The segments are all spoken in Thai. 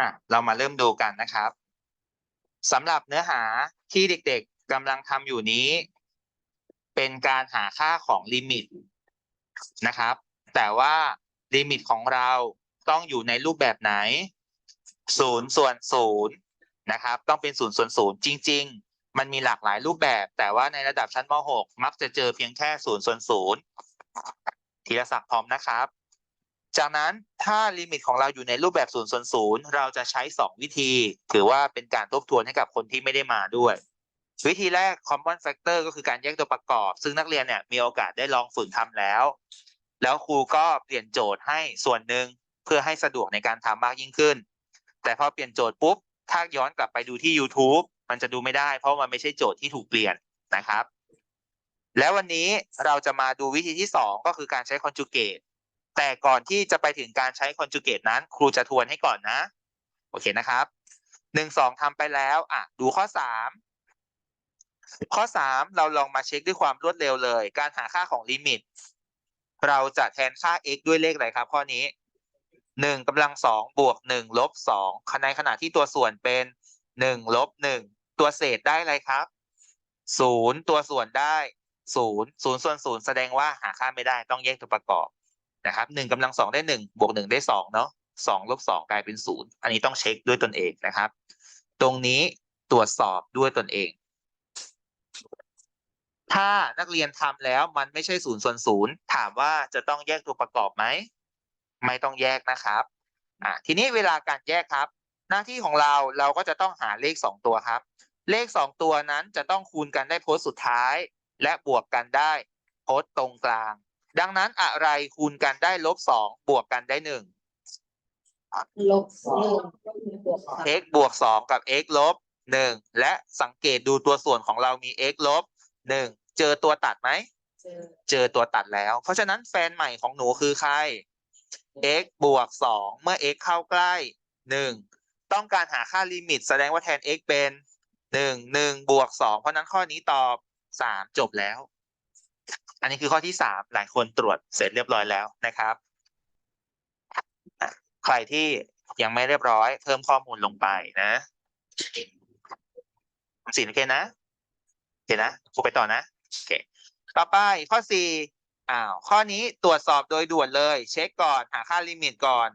อะเรามาเริ่มดูกันนะครับสำหรับเนื้อหาที่เด็กๆกำลังทำอยู่นี้ เป็นการหาค่าของลิมิตนะครับ แต่ว่าลิมิตของเราต้องอยู่ในรูปแบบไหนศูนย์ส่วนศูนย์นะครับ ต้องเป็นศูนย์ส่วนศูนย์จริง ๆ มันมีหลากหลายรูปแบบ แต่ว่าในระดับชั้นม .6 มักจะเจอเพียงแค่ศูนย์ส่วนศูนย์ธีรศักดิ์พร้อมนะครับ จากนั้นถ้าลิมิตของเราอยู่ในรูปแบบ0ูนย์ส่วนศูนย์เราจะใช้ 2 วิธี ถือว่าเป็นการทบทวนให้กับคนที่ไม่ได้มาด้วย วิธีแรก common factor ก็คือการแยกตัวประกอบ ซึ่งนักเรียนเนี่ยมีโอกาสได้ลองฝึกทำแล้ว แล้วครูก็เปลี่ยนโจทย์ให้ส่วนหนึ่งเพื่อให้สะดวกในการทำมากยิ่งขึ้น แต่พอเปลี่ยนโจทย์ปุ๊บ ถ้าย้อนกลับไปดูที่ YouTube มันจะดูไม่ได้ เพราะมันไม่ใช่โจทย์ที่ถูกเปลี่ยนนะครับ แล้ววันนี้เราจะมาดูวิธีที่ 2 ก็คือการใช้ conjugate แต่ก่อนที่จะไปถึงการใช้ conjugate นั้น ครูจะทวนให้ก่อนนะ โอเคนะครับหนึ่งสองทำไปแล้วอะดูข้อสามข้อสามเราลองมาเช็คด้วยความรวดเร็วเลย การหาค่าของลิมิต เราจะแทนค่า x ด้วยเลขอะไรครับ ข้อนี้หนึ่งกำลังสองบวกหนึ่งลบสองในขณะที่ตัวส่วนเป็นหนึ่งลบหนึ่งตัวเศษได้อะไรครับศูนย์ตัวส่วนได้ศูนย์ศูนย์ส่วนศูนย์แสดงว่าหาค่าไม่ได้ต้องแยกตัวประกอบ นะครับหนึ่งกำลังสองได้หนึ่งบวกหนึ่งได้สองเนาะสองลบสองกลายเป็นศูนย์อันนี้ต้องเช็คด้วยตนเองนะครับ ตรงนี้ตรวจสอบด้วยตนเอง ถ้านักเรียนทำแล้วมันไม่ใช่ศูนย์ส่วนศูนย์ถามว่าจะต้องแยกตัวประกอบไหมไม่ต้องแยกนะครับอ่าทีนี้เวลาการแยกครับ หน้าที่ของเราเราก็จะต้องหาเลขสองตัวครับ เลขสองตัวนั้นจะต้องคูณกันได้โพสต์สุดท้าย และบวกกันได้โพสต์ตรงกลาง ดังนั้นอะไรคูณกันได้ลบสองบวกกันได้หนึ่ง ลบหนึ่งบวกสาม x บวกสองกับ x ลบหนึ่งและสังเกตดูตัวส่วนของเรามี x ลบหนึ่งเจอตัวตัดไหม เจอเจอตัวตัดแล้ว เพราะฉะนั้นแฟนใหม่ของหนูคือใคร x บวกสองเมื่อ x เข้าใกล้หนึ่งต้องการหาค่าลิมิต แสดงว่าแทน x เป็นหนึ่งหนึ่งบวกสองเพราะฉะนั้นข้อนี้ตอบสามจบแล้ว อันนี้คือข้อที่สามหลายคนตรวจเสร็จเรียบร้อยแล้วนะครับ ใครที่ยังไม่เรียบร้อย เพิ่มข้อมูลลงไปนะสี่โอเคนะโอเคนะครูไปต่อนะโอเคต่อไปข้อสี่อ้าวข้อนี้ตรวจสอบโดยด่วนเลย เช็คก่อนหาค่าลิมิตก่อน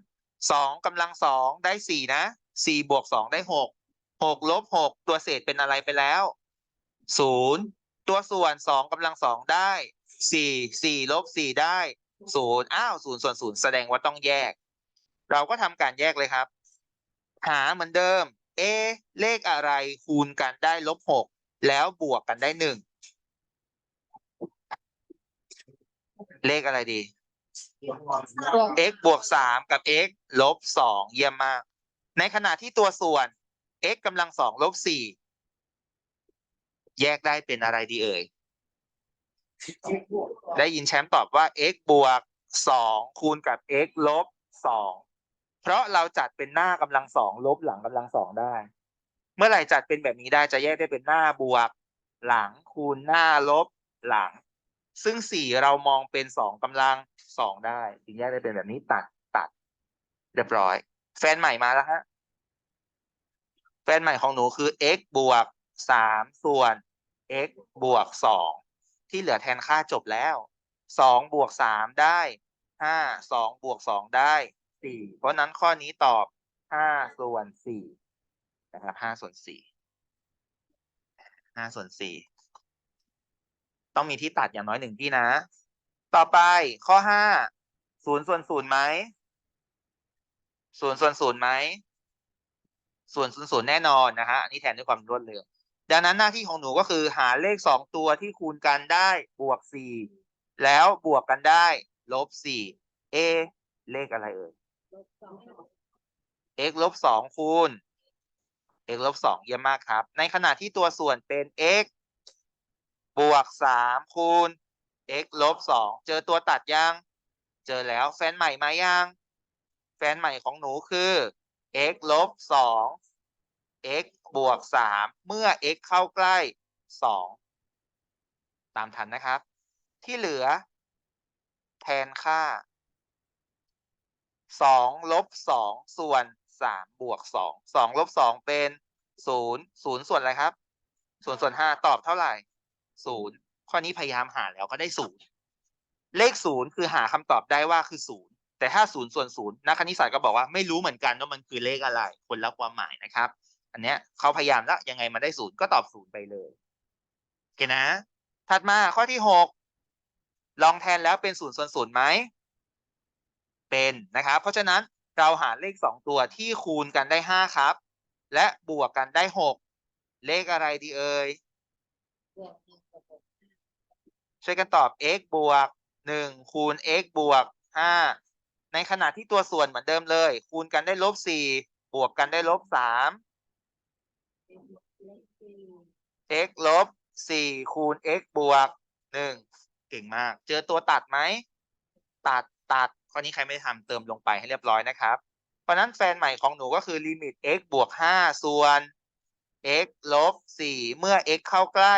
สองกำลังสองได้สี่นะสี่บวกสองได้หกหกลบหกตัวเศษเป็นอะไรไปแล้วศูนย์ตัวส่วนสองกำลังสองได้ สี่สี่ลบสี่ได้ศูนย์อ้าวศูนย์ส่วนศูนย์แสดงว่าต้องแยก เราก็ทำการแยกเลยครับ หาเหมือนเดิม เอ เลขอะไรคูณกันได้ลบหกแล้วบวกกันได้หนึ่งเลขอะไรดี x บวกสามกับ x ลบสองเยี่ยมมาก ในขณะที่ตัวส่วน x กำลังสองลบสี่แยกได้เป็นอะไรดีเอ่ย ได้ยินแชมป์ตอบว่า x บวกสองคูณกับ x ลบสองเพราะเราจัดเป็นหน้ากำลังสองลบหลังกำลังสองได้ เมื่อไหร่จัดเป็นแบบนี้ได้จะแยกได้เป็นหน้าบวก หลังคูณหน้าลบหลัง ซึ่งสี่เรามองเป็นสองกำลังสองได้ถึงแยกได้เป็นแบบนี้ตัดตัด เรียบร้อย แฟนใหม่มาแล้วฮะแฟนใหม่ของหนูคือ x บวกสามส่วน x บวกสอง ที่เหลือแทนค่าจบแล้วสองบวกสามได้ห้าสองบวกสองได้สี่เพราะนั้นข้อนี้ตอบห้าส่วนสี่นะครับห้าส่วนสี่ห้าส่วนสี่ต้องมีที่ตัดอย่างน้อยหนึ่งที่นะ ต่อไปข้อห้าศูนย์ส่วนศูนย์ไหมศูนย์ส่วนศูนย์ไหมส่วนศูนย์ศูนย์แน่นอนนะฮะอันนี้แทนด้วยความรวดเร็ว ดังนั้นหน้าที่ของหนูก็คือหาเลขสองตัวที่คูณกันได้บวกสี่แล้วบวกกันได้ลบสี่เอเลขอะไรเอ่ย x ลบสองคูณ x ลบสองเยี่ยมมากครับ ในขณะที่ตัวส่วนเป็น x บวกสามคูณ x ลบสองเจอตัวตัดยัง เจอแล้วแฟนใหม่มายัง แฟนใหม่ของหนูคือ x ลบสอง x บวกสามเมื่อ x เข้าใกล้สองตามทันนะครับ ที่เหลือ แทนค่าสองลบสองส่วนสามบวกสองสองลบสองเป็นศูนย์ศูนย์ส่วนอะไรครับศูนย์ส่วนห้าตอบเท่าไหร่ศูนย์ข้อนี้พยายามหาแล้วก็ได้ศูนย์เลขศูนย์คือหาคำตอบได้ว่าคือศูนย์แต่ถ้าศูนย์ส่วนศูนย์นักคณิตศาสตร์ก็บอกว่าไม่รู้เหมือนกันว่ามันคือเลขอะไรคนละความหมายนะครับ อันเนี้ยเขาพยายามแล้วยังไงมาได้ศูนย์ก็ตอบศูนย์ไปเลยโอเคนะ ถัดมาข้อที่หกลองแทนแล้วเป็นศูนย์ส่วนศูนย์ไหมเป็นนะครับ เพราะฉะนั้นเราหาเลขสองตัวที่คูณกันได้ห้าครับ และบวกกันได้หกเลขอะไรดีเอ่ยช่วยกันตอบ x บวกหนึ่งคูณ x บวกห้าในขณะที่ตัวส่วนเหมือนเดิมเลย คูณกันได้ลบสี่บวกกันได้ลบสาม x ลบสี่คูณ x บวกหนึ่งเก่งมาก เจอตัวตัดไหม ตัดตัดข้อนี้ใครไม่ได้ทำเติมลงไปให้เรียบร้อยนะครับ เพราะฉะนั้นแฟนใหม่ของหนูก็คือลิมิต x บวกห้าส่วน x ลบสี่เมื่อ x เข้าใกล้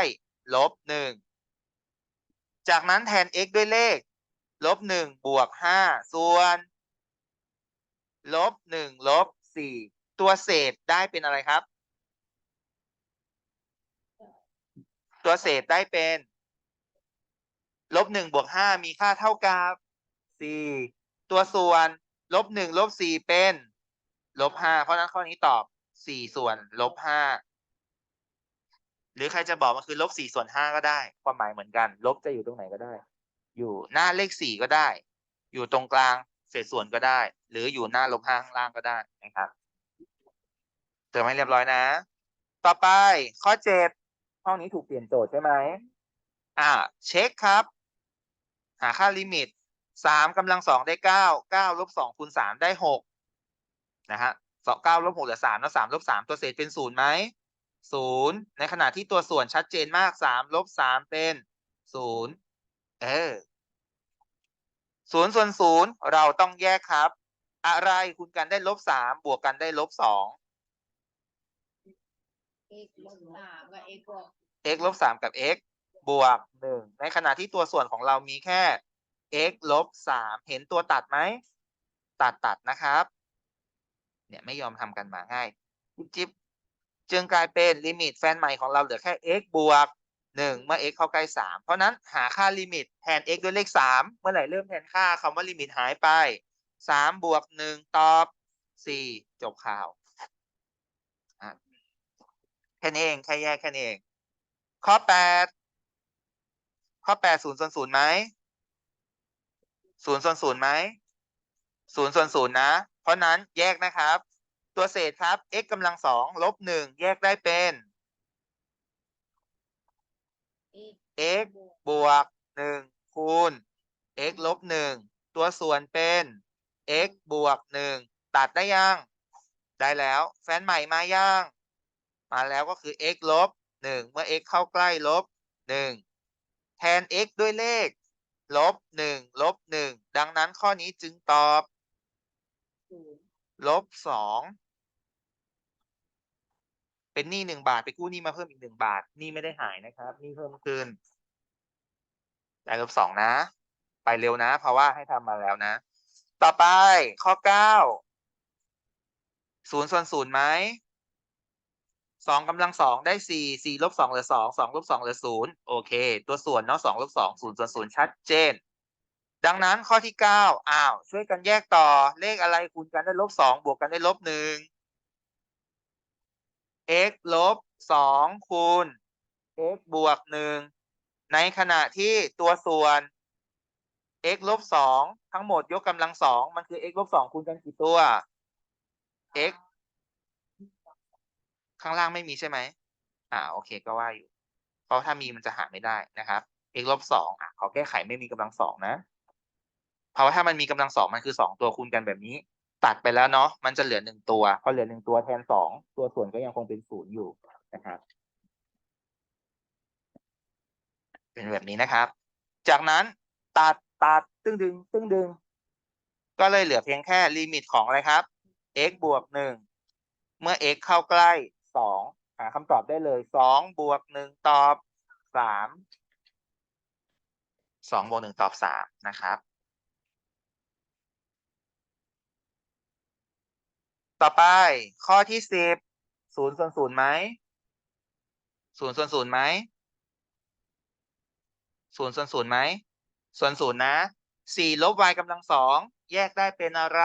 ลบหนึ่งจากนั้นแทน x ด้วยเลข ลบหนึ่งบวกห้าส่วน ลบหนึ่งลบสี่ตัวเศษได้เป็นอะไรครับ ตัวเศษได้เป็นลบหนึ่งบวกห้ามีค่าเท่ากับสี่ตัวส่วนลบหนึ่งลบสี่เป็นลบห้าเพราะนั้นข้อนี้ตอบสี่ส่วนลบห้าหรือใครจะบอกมันคือลบสี่ส่วนห้าก็ได้ ความหมายเหมือนกัน ลบจะอยู่ตรงไหนก็ได้ อยู่หน้าเลขสี่ก็ได้ อยู่ตรงกลางเศษส่วนก็ได้ หรืออยู่หน้าลบห้าข้างล่างก็ได้นะครับเติมให้เรียบร้อยนะ ต่อไปข้อเจ็ด ห้องนี้ถูกเปลี่ยนโจทย์ใช่ไหมอ่า เช็คครับ หาค่าลิมิตสามกำลังสองได้เก้าเก้าลบสองคูณสามได้หกนะฮะสองเก้าลบหกเหลือสามแล้วสามลบสามตัวเศษเป็นศูนย์ไหมศูนย์ในขณะที่ตัวส่วนชัดเจนมากสามลบสามเป็นศูนย์เออศูนย์ส่วนศูนย์เราต้องแยกครับ อะไรคูณกันได้ลบสามบวกกันได้ลบสอง เอ็กลบสามกับเอ็กบวก x ลบสามกับ x บวกหนึ่งในขณะที่ตัวส่วนของเรามีแค่ x ลบสามเห็นตัวตัดไหม ตัดตัดนะครับ เนี่ยไม่ยอมทำกันมาง่ายจิ๊บจิ๊บจึงกลายเป็นลิมิตแฟนใหม่ของเราเหลือแค่ x บวกหนึ่งเมื่อ x เข้าใกล้สามเพราะนั้นหาค่าลิมิตแทน x ด้วยเลขสามเมื่อไหร่เริ่มแทนค่าคำว่าลิมิตหายไปสามบวกหนึ่งตอบสี่จบข่าว ค่นี้เองแค่แยกแค่นี้เอง ข้อแปดข้อแปดศูนย์ส่วนศูนย์ไหมศูนย์ส่วนศูนย์ไหมศูนย์ส่วนศูนย์นะ เพราะนั้นแยกนะครับ ตัวเศษครับ x กำลังสองลบหนึ่งแยกได้เป็น x บวกหนึ่งคูณ x ลบหนึ่งตัวส่วนเป็น x บวกหนึ่งตัดได้ยัง ได้แล้ว แฟนใหม่มายัง มาแล้วก็คือ x ลบหนึ่งเมื่อ x เข้าใกล้ลบหนึ่งแทน x ด้วยเลขลบหนึ่งลบหนึ่งดังนั้นข้อนี้จึงตอบลบสองเป็นหนี้หนึ่งบาท ไปกู้หนี้มาเพิ่มอีกหนึ่งบาทหนี้ไม่ได้หายนะครับหนี้เพิ่มขึ้นได้ลบสองนะ ไปเร็วนะ เพราะว่าให้ทำมาแล้วนะ ต่อไปข้อเก้าศูนย์ส่วนศูนย์ไหม สองกำลังสองได้สี่สี่ลบสองเหลือสองสองลบสองเหลือศูนย์โอเค ตัวส่วนเนาะสองลบสองศูนย์ส่วนศูนย์ชัดเจน ดังนั้นข้อที่เก้าอ้าว ช่วยกันแยกต่อเลขอะไรคูณกันได้ลบสองบวกกันได้ลบหนึ่ง x ลบสองคูณ x บวกหนึ่งในขณะที่ตัวส่วน x ลบสองทั้งหมดยกกำลังสองมันคือ x ลบสองคูณกันกี่ตัว x ข้างล่างไม่มีใช่ไหมอ่าโอเคก็ว่าอยู่ เพราะถ้ามีมันจะหาไม่ได้นะครับ x ลบสองอะขอแก้ไขไม่มีกำลังสองนะ เพราะว่าถ้ามันมีกำลังสองมันคือสองตัวคูณกันแบบนี้ ตัดไปแล้วเนาะมันจะเหลือหนึ่งตัวพอเหลือหนึ่งตัวแทนสองตัวส่วนก็ยังคงเป็นศูนย์อยู่นะครับ เป็นแบบนี้นะครับ จากนั้นตัดตัดตึ้งดึง ตึ้งดึง ก็เลยเหลือเพียงแค่ลิมิตของอะไรครับ x บวกหนึ่งเมื่อ x เข้าใกล้ สองหาคำตอบได้เลยสองบวกหนึ่งตอบสามสองบวกหนึ่งตอบสามนะครับ ต่อไปข้อที่สิบศูนย์ส่วนศูนย์ไหมศูนย์ส่วนศูนย์ไหมศูนย์ส่วนศูนย์ไหมส่วนศูนย์นะสี่ลบ y กำลังสองแยกได้เป็นอะไร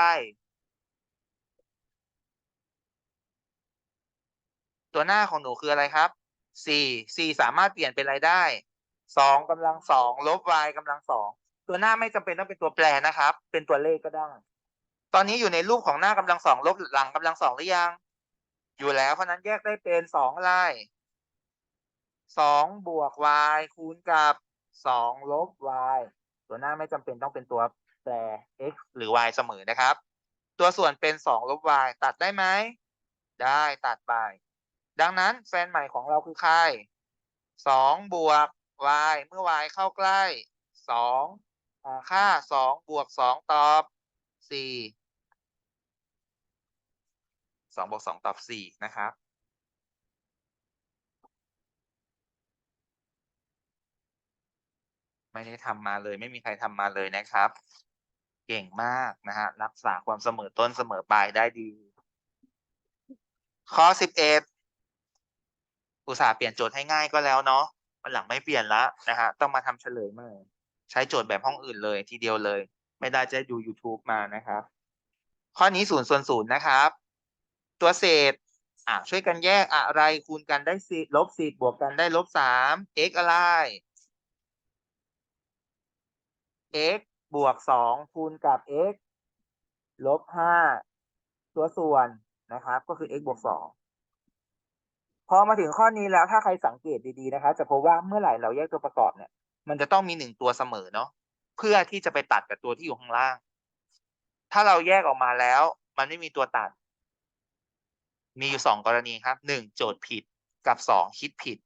ตัวหน้าของหนูคืออะไรครับสี่สี่สามารถเปลี่ยนเป็นอะไรได้สองกำลังสองลบ y กำลังสองตัวหน้าไม่จำเป็นต้องเป็นตัวแปรนะครับ เป็นตัวเลขก็ได้ ตอนนี้อยู่ในรูปของหน้ากำลังสองลบหลังกำลังสองหรือยัง อยู่แล้วเพราะนั้นแยกได้เป็นสองอะไรสองบวก y คูณกับสองลบ y ตัวหน้าไม่จำเป็นต้องเป็นตัวแปร x หรือ y เสมอนะครับ ตัวส่วนเป็นสองลบ y ตัดได้ไหม ได้ตัดไป ดังนั้นแฟนใหม่ของเราคือใครสองบวก y เมื่อ y เข้าใกล้สองค่าสองบวกสองตอบสี่สองบวกสองตอบสี่นะครับ ไม่ได้ทำมาเลย ไม่มีใครทำมาเลยนะครับ เก่งมากนะฮะรักษาความเสมอต้นเสมอปลายได้ดีข้อสิบเอ็ด อุตส่าห์เปลี่ยนโจทย์ให้ง่ายก็แล้วเนาะวันหลังไม่เปลี่ยนละนะฮะต้องมาทำเฉลยใหม่ใช้โจทย์แบบห้องอื่นเลยทีเดียวเลย ไม่ได้จะดู YouTube มานะครับ ข้อนี้ศูนย์ส่วนศูนย์นะครับ ตัวเศษอะช่วยกันแยกอะไรคูณกันได้สิลบสิบบวกกันได้ลบสาม x อะไร x บวกสองคูณกับ x ลบห้าตัวส่วนนะครับ ก็คือ x บวกสอง พอมาถึงข้อนี้แล้วถ้าใครสังเกตดีๆนะครับจะพบว่าเมื่อไหร่เราแยกตัวประกอบเนี่ย มันจะต้องมีหนึ่งตัวเสมอเนาะเพื่อที่จะไปตัดกับตัวที่อยู่ข้างล่าง ถ้าเราแยกออกมาแล้ว มันไม่มีตัวตัด มีอยู่สองกรณีครับหนึ่งโจทย์ผิดกับสองคิดผิด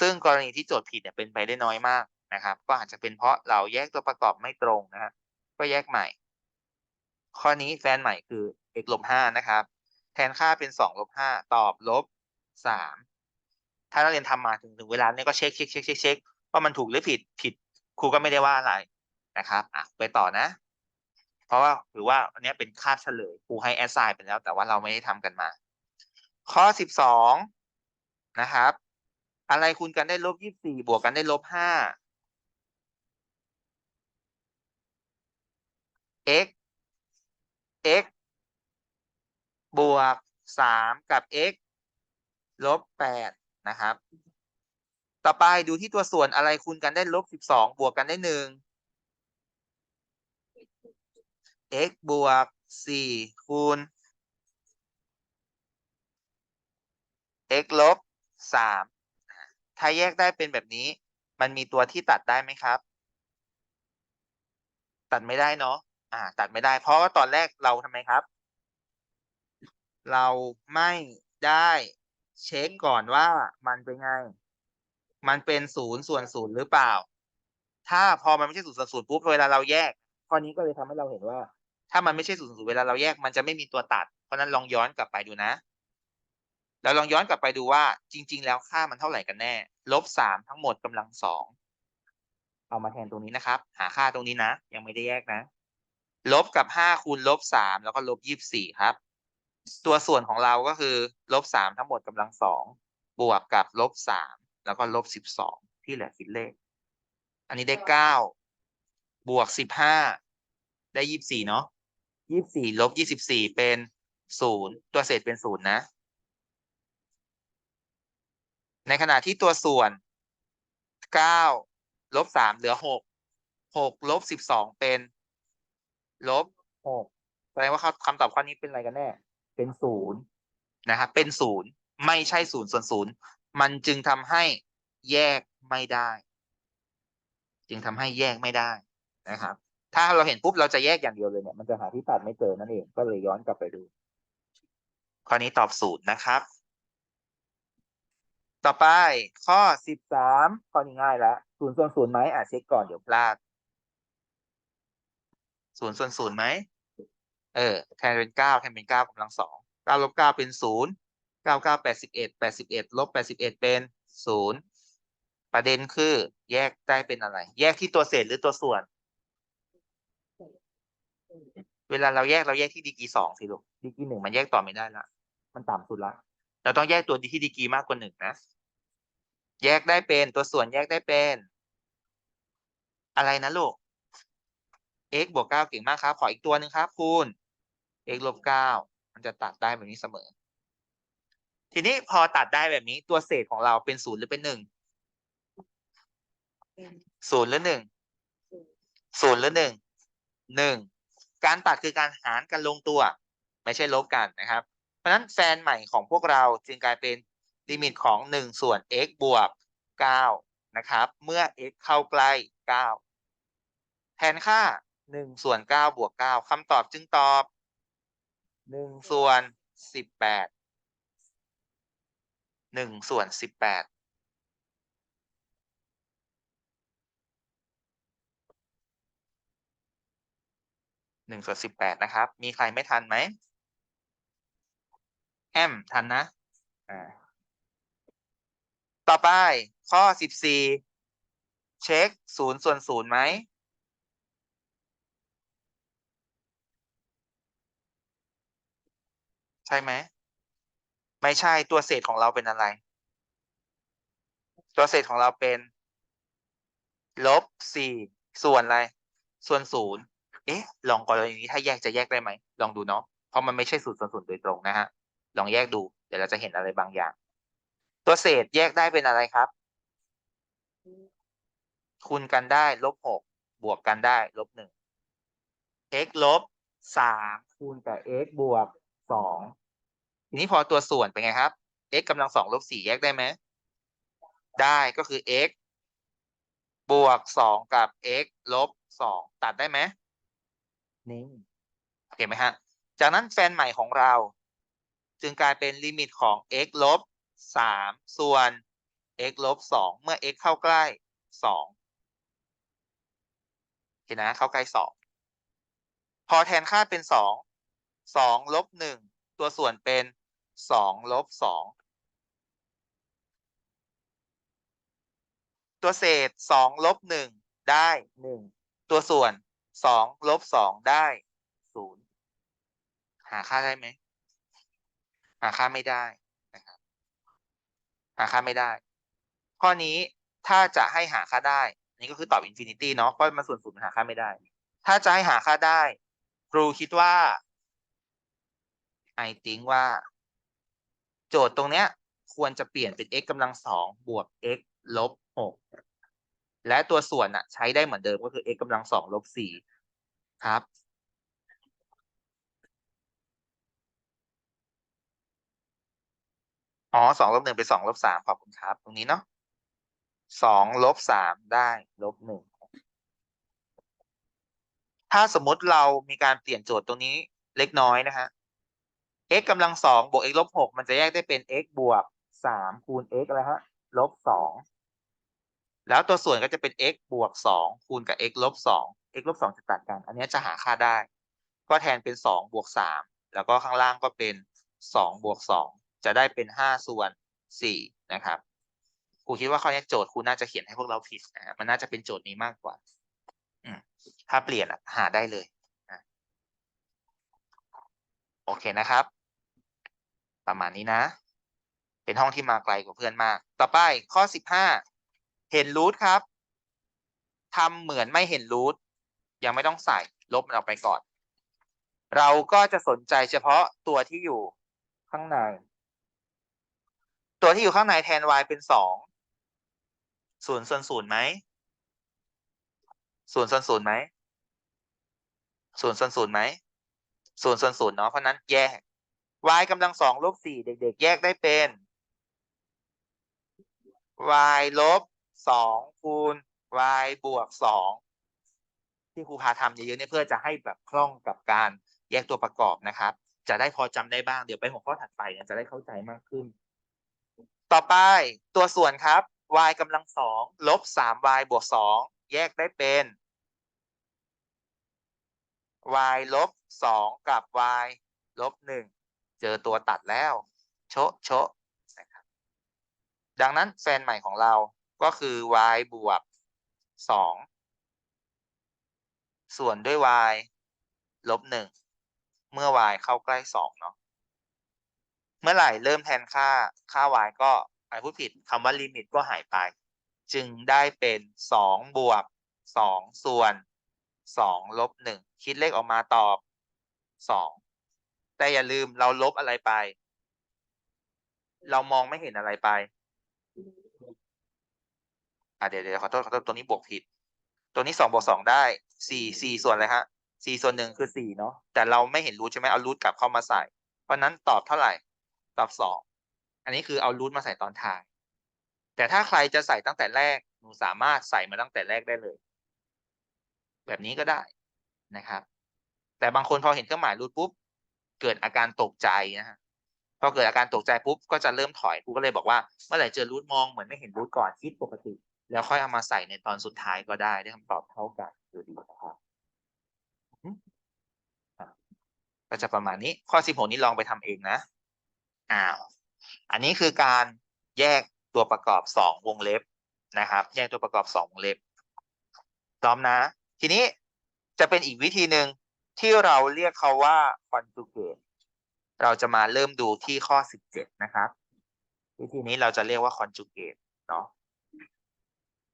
ซึ่งกรณีที่โจทย์ผิดเนี่ยเป็นไปได้น้อยมากนะครับ ก็อาจจะเป็นเพราะเราแยกตัวประกอบไม่ตรงนะฮะก็แยกใหม่ ข้อนี้แฟนใหม่คือ x ลบห้านะครับ แทนค่าเป็นสองลบห้าตอบลบ สามถ้านักเรียนทำมาถึงถึงเวลาเนี่ยก็เช็คเช็คเช็คเช็คเช็คว่ามันถูกหรือผิดผิดครูก็ไม่ได้ว่าอะไรนะครับอะไปต่อนะ เพราะว่าถือว่าอันนี้เป็นคาบเฉลยครูให้แอสไซน์ไปแล้ว แต่ว่าเราไม่ได้ทำกันมา ข้อสิบสองนะครับ อะไรคูณกันได้ลบยี่สิบสี่บวกกันได้ลบห้า x x บวกสามกับ x ลบแปดนะครับ ต่อไปดูที่ตัวส่วนอะไรคูณกันได้ลบสิบสองบวกกันได้หนึ่ง x บวกสี่คูณ x ลบสามถ้าแยกได้เป็นแบบนี้ มันมีตัวที่ตัดได้ไหมครับ ตัดไม่ได้เนาะอ่า ตัดไม่ได้ เพราะว่าตอนแรกเราทำไมครับ เราไม่ได้ เช็คก่อนว่ามันเป็นไง มันเป็นศูนย์ส่วนศูนย์หรือเปล่า ถ้าพอมันไม่ใช่ศูนย์ส่วนศูนย์ปุ๊บเวลาเราแยก ข้อนี้ก็เลยทำให้เราเห็นว่า ถ้ามันไม่ใช่ศูนย์ส่วนศูนย์เวลาเราแยกมันจะไม่มีตัวตัด เพราะนั้นลองย้อนกลับไปดูนะ แล้วลองย้อนกลับไปดูว่า จริง ๆ แล้วค่ามันเท่าไหร่กันแน่ ลบสามทั้งหมดกำลังสองเอามาแทนตรงนี้นะครับ หาค่าตรงนี้นะ ยังไม่ได้แยกนะ ลบกับห้าคูณลบสามแล้วก็ลบยี่สิบสี่ครับ ตัวส่วนของเราก็คือลบสามทั้งหมดกำลังสองบวกกับลบสามแล้วก็ลบสิบสองที่เหลือคิดเลข อันนี้ได้เก้าบวกสิบห้าได้ยี่สิบสี่เนาะยี่สิบสี่ลบยี่สิบสี่เป็นศูนย์ตัวเศษเป็นศูนย์นะ ในขณะที่ตัวส่วนเก้าลบสามเหลือหกหกลบสิบสองเป็นลบหกแสดงว่าคำตอบข้อนี้เป็นอะไรกันแน่ เป็นศูนย์นะครับเป็นศูนย์ไม่ใช่ศูนย์ส่วนศูนย์มันจึงทำให้แยกไม่ได้ จึงทำให้แยกไม่ได้นะครับ ถ้าเราเห็นปุ๊บเราจะแยกอย่างเดียวเลยเนี่ยมันจะหาที่ตัดไม่เจอนั่นเองก็เลยย้อนกลับไปดูข้อนี้ตอบศูนย์นะครับ ต่อไปข้อสิบสามข้อนี้ง่ายแล้วศูนย์ส่วนศูนย์ไหมอะเช็คก่อนเดี๋ยวพลาดศูนย์ส่วนศูนย์ไหม เออแทนเป็นเก้าแทนเป็นเก้ากำลังสองเก้าลบเก้าเป็นศูนย์เก้าเก้าแปดสิบเอ็ดแปดสิบเอ็ดลบแปดสิบเอ็ดเป็นศูนย์ประเด็นคือแยกได้เป็นอะไร แยกที่ตัวเศษหรือตัวส่วน เวลาเราแยกเราแยกที่ดีกีสองสิลูกดีกีหนึ่งมันแยกต่อไม่ได้ละมันต่ำสุดละเราต้องแยกตัวที่ดีกีมากกว่าหนึ่งนะแยกได้เป็นตัวส่วนแยกได้เป็น อะไรนะลูก x บวกเก้าเก่งมากครับ ขออีกตัวหนึ่งครับ คูณ x ลบเก้ามันจะตัดได้แบบนี้เสมอ ทีนี้พอตัดได้แบบนี้ตัวเศษของเราเป็นศูนย์หรือเป็นหนึ่งศูนย์หรือหนึ่งศูนย์หรือหนึ่งหนึ่งการตัดคือการหารกันลงตัว ไม่ใช่ลบกันนะครับ เพราะฉะนั้นแฟนใหม่ของพวกเราจึงกลายเป็นลิมิตของหนึ่งส่วน x บวกเก้านะครับ เมื่อ x เข้าใกล้เก้าแทนค่าหนึ่งส่วนเก้าบวกเก้าคำตอบจึงตอบ หนึ่งส่วนสิบแปดหนึ่งส่วนสิบแปดหนึ่งส่วนสิบแปดนะครับ มีใครไม่ทันไหมแอมทันนะอ่าต่อไปข้อสิบสี่เช็คศูนย์ส่วนศูนย์ไหม ใช่ไหมไม่ใช่ตัวเศษของเราเป็นอะไร ตัวเศษของเราเป็นลบสี่ส่วนอะไร ส่วนศูนย์เอ๊ะ ลองกรณีนี้ถ้าแยกจะแยกได้ไหม ลองดูเนาะเพราะมันไม่ใช่สูตรส่วนศูนย์โดยตรงนะฮะ ลองแยกดู เดี๋ยวเราจะเห็นอะไรบางอย่าง ตัวเศษแยกได้เป็นอะไรครับ คูณกันได้ลบหกบวกกันได้ลบหนึ่ง x ลบสามคูณกับ x บวก สองทีนี้พอตัวส่วนเป็นไงครับ x กำลังสองลบสี่แยกได้ไหม ได้ก็คือ x บวกสองกับ x ลบสองตัดได้ไหมนี่เห็นไหมฮะ จากนั้นแฟนใหม่ของเรา จึงกลายเป็นลิมิตของ x ลบสามส่วน x ลบสองเมื่อ x เข้าใกล้สองเห็นนะ เข้าใกล้สองพอแทนค่าเป็นสอง สองลบหนึ่งตัวส่วนเป็นสองลบสองตัวเศษสองลบหนึ่งได้หนึ่งตัวส่วนสองลบสองได้ศูนย์หาค่าได้ไหมหาค่าไม่ได้นะครับหาค่าไม่ได้ ข้อนี้ถ้าจะให้หาค่าได้ นี่ก็คือตอบอินฟินิตี้เนาะเพราะมันส่วนศูนย์หาค่าไม่ได้ ถ้าจะให้หาค่าได้ ครูคิดว่า ไอติงว่า โจทย์ตรงเนี้ย ควรจะเปลี่ยนเป็น x กำลังสองบวก x ลบหกและตัวส่วนอะใช้ได้เหมือนเดิมก็คือ x กำลังสองลบสี่ครับ อ๋อสองลบหนึ่งเป็นสองลบสามขอบคุณครับ ตรงนี้เนาะสองลบสามได้ลบหนึ่งถ้าสมมติเรามีการเปลี่ยนโจทย์ตรงนี้เล็กน้อยนะฮะ x กำลังสองบวก x ลบหกมันจะแยกได้เป็น x บวกสามคูณ x อะไรฮะลบสองแล้วตัวส่วนก็จะเป็น x บวกสองคูณกับ x ลบสอง x ลบสองจะตัดกัน อันนี้จะหาค่าได้ ก็แทนเป็นสองบวกสามแล้วก็ข้างล่างก็เป็นสองบวกสองจะได้เป็นห้าส่วนสี่นะครับครูคิดว่าข้อนี้โจทย์ครูน่าจะเขียนให้พวกเราผิดนะมันน่าจะเป็นโจทย์นี้มากกว่าถ้าเปลี่ยนหาได้เลยโอเคนะครับ ประมาณนี้นะ เป็นห้องที่มาไกลกว่าเพื่อนมาก ต่อไปข้อสิบห้าเห็นรูทครับทำเหมือนไม่เห็นรูทยังไม่ต้องใส่ลบมันออกไปก่อน เราก็จะสนใจเฉพาะตัวที่อยู่ข้างใน ตัวที่อยู่ข้างในแทน y เป็นสองศูนย์ส่วนศูนย์ไหมศูนย์ส่วนศูนย์ไหมศูนย์ส่วนศูนย์ไหมศูนย์ส่วนศูนย์เนาะเพราะนั้นแยก y กำลังสองลบสี่เด็ก ๆ แยกได้เป็น y ลบสองคูณ y บวกสองที่ครูพาทำเยอะๆเนี่ยเพื่อจะให้แบบคล่องกับการแยกตัวประกอบนะครับ จะได้พอจำได้บ้างเดี๋ยวไปหัวข้อถัดไปเนี่ยจะได้เข้าใจมากขึ้น ต่อไปตัวส่วนครับ y กำลังสองลบสาม y บวกสองแยกได้เป็น y ลบสองกับ y ลบหนึ่ง เจอตัวตัดแล้ว โชะโชะนะครับดังนั้นแฟนใหม่ของเราก็คือ y บวกสองส่วนด้วย y ลบหนึ่งเมื่อ y เข้าใกล้สองเนาะเมื่อไหร่เริ่มแทนค่าค่า y ก็ไอพูดผิดคำว่าลิมิตก็หายไป จึงได้เป็นสองบวกสองส่วนสองลบหนึ่งคิดเลขออกมาตอบสอง แต่อย่าลืมเราลบอะไรไป เรามองไม่เห็นอะไรไป อะเดี๋ยวเดี๋ยวขอโทษขอโทษตัวนี้บวกผิด ตัวนี้สองบวกสองได้สี่สี่ส่วนอะไรฮะสี่ส่วนหนึ่งคือสี่เนาะแต่เราไม่เห็นรูทใช่ไหมเอารูทกลับเข้ามาใส่ เพราะฉะนั้นตอบเท่าไหร่ ตอบสองอันนี้คือเอารูทมาใส่ตอนท้าย แต่ถ้าใครจะใส่ตั้งแต่แรกหนูสามารถใส่มาตั้งแต่แรกได้เลย แบบนี้ก็ได้นะครับ แต่บางคนพอเห็นเครื่องหมายรูทปุ๊บ เกิดอาการตกใจนะฮะพอเกิดอาการตกใจปุ๊บก็จะเริ่มถอยครูก็เลยบอกว่าเมื่อไหร่เจอรูทมองเหมือนไม่เห็นรูทก่อนคิดปกติ แล้วค่อยเอามาใส่ในตอนสุดท้ายก็ได้ได้คำตอบเท่ากันอยู่ดีนะครับก็จะประมาณนี้ข้อสิบหกนี้ลองไปทำเองนะอ้าวอันนี้คือการแยกตัวประกอบสองวงเล็บนะครับ แยกตัวประกอบสองวงเล็บพร้อมนะ ทีนี้จะเป็นอีกวิธีหนึ่ง ที่เราเรียกเขาว่า conjugate เราจะมาเริ่มดูที่ข้อสิบเจ็ดนะครับ วิธีนี้เราจะเรียกว่า conjugate เนาะ